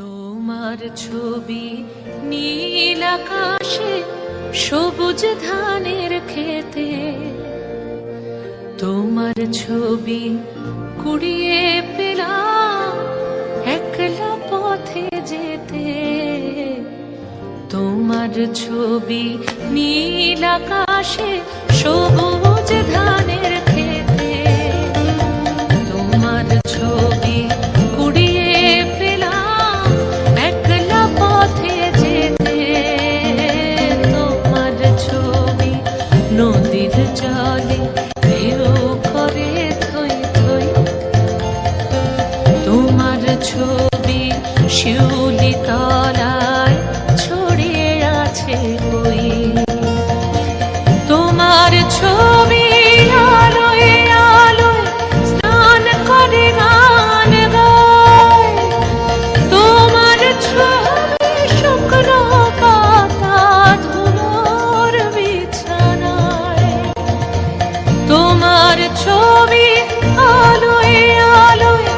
তোমার ছবি নীল আকাশে, সবুজ ধানের খেতে তোমার ছবি কুড়িয়ে পেলাম একলা পথে যেতে। তোমার ছবি নীল আকাশে, সবুজ ধানের নদীর জলে ঢেউ করে থই থই। তোমার ছবি শিউ তোমার ছবি আলোয় আলোয়